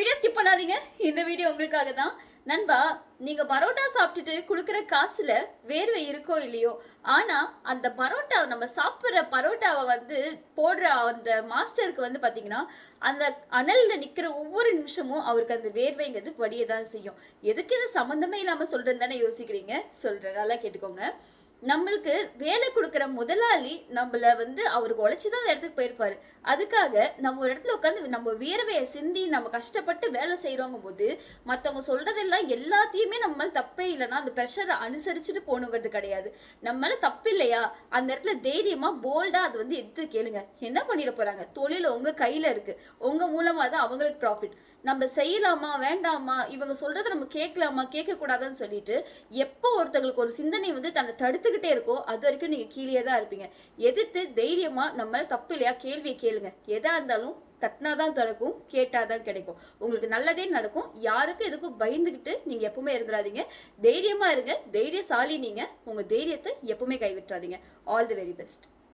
Video skip பண்ணாதீங்க. இந்த video உங்களுக்காக தான். நண்பா நீங்கள் பரோட்டா சாப்பிட்டுட்டு கொடுக்குற காசில் வேர்வை இருக்கோ இல்லையோ ஆனால் அந்த பரோட்டா நம்ம சாப்பிட்ற பரோட்டாவை வந்து போடுற அந்த மாஸ்டருக்கு வந்து பார்த்தீங்கன்னா அந்த அனலில் நிற்கிற ஒவ்வொரு நிமிஷமும் அவருக்கு அந்த வேர்வைங்கிறது வடிய தான் செய்யும். எதுக்கு இது சம்மந்தமே இல்லாமல் சொல்கிறேன்னு தானே யோசிக்கிறீங்க? சொல்கிறேன் நல்லா கேட்டுக்கோங்க. நம்மளுக்கு வேலை கொடுக்குற முதலாளி நம்மள வந்து அவருக்கு உழைச்சி தான் அந்த இடத்துக்கு போயிருப்பாரு. அதுக்காக நம்ம ஒரு இடத்துல உட்காந்து நம்ம வியர்வையை சிந்தி நம்ம கஷ்டப்பட்டு வேலை செய்கிறோங்க போது மற்றவங்க சொல்றதெல்லாம் எல்லாத்தையுமே நம்ம தப்பே இல்லைன்னா அந்த ப்ரெஷரை அனுசரிச்சுட்டு போகணுங்கிறது கிடையாது. நம்ம தப்பு இல்லையா அந்த இடத்துல தைரியமா போல்டா அது வந்து எடுத்து கேளுங்க. என்ன பண்ணிட போறாங்க? தொழில் உங்க கையில இருக்கு. உங்க மூலமா தான் அவங்களுக்கு ப்ராஃபிட் நம்ம செய்யலாமா வேண்டாமா? இவங்க சொல்றதை நம்ம கேட்கலாமா? கேட்க கூடாதுன்னு சொல்லிட்டு எப்போ ஒருத்தங்களுக்கு ஒரு சிந்தனை வந்து தன்னை தடுத்து எதிர்த்துக்கிட்டே இருக்கோ அது வரைக்கும் நீங்க கீழே தான் இருப்பீங்க. எதிர்த்து தைரியமா நம்ம தப்பு இல்லையா கேள்வியை கேளுங்க. எதா இருந்தாலும் தட்டினா தான் திறக்கும் கேட்டால் தான் கிடைக்கும். உங்களுக்கு நல்லதே நடக்கும். யாருக்கும் எதுக்கும் பயந்துக்கிட்டு நீங்கள் எப்பவுமே இருந்துடாதீங்க. தைரியமாக இருங்க. தைரியசாலி நீங்கள் உங்கள் தைரியத்தை எப்பவுமே கைவிட்டுறாதீங்க. All the very best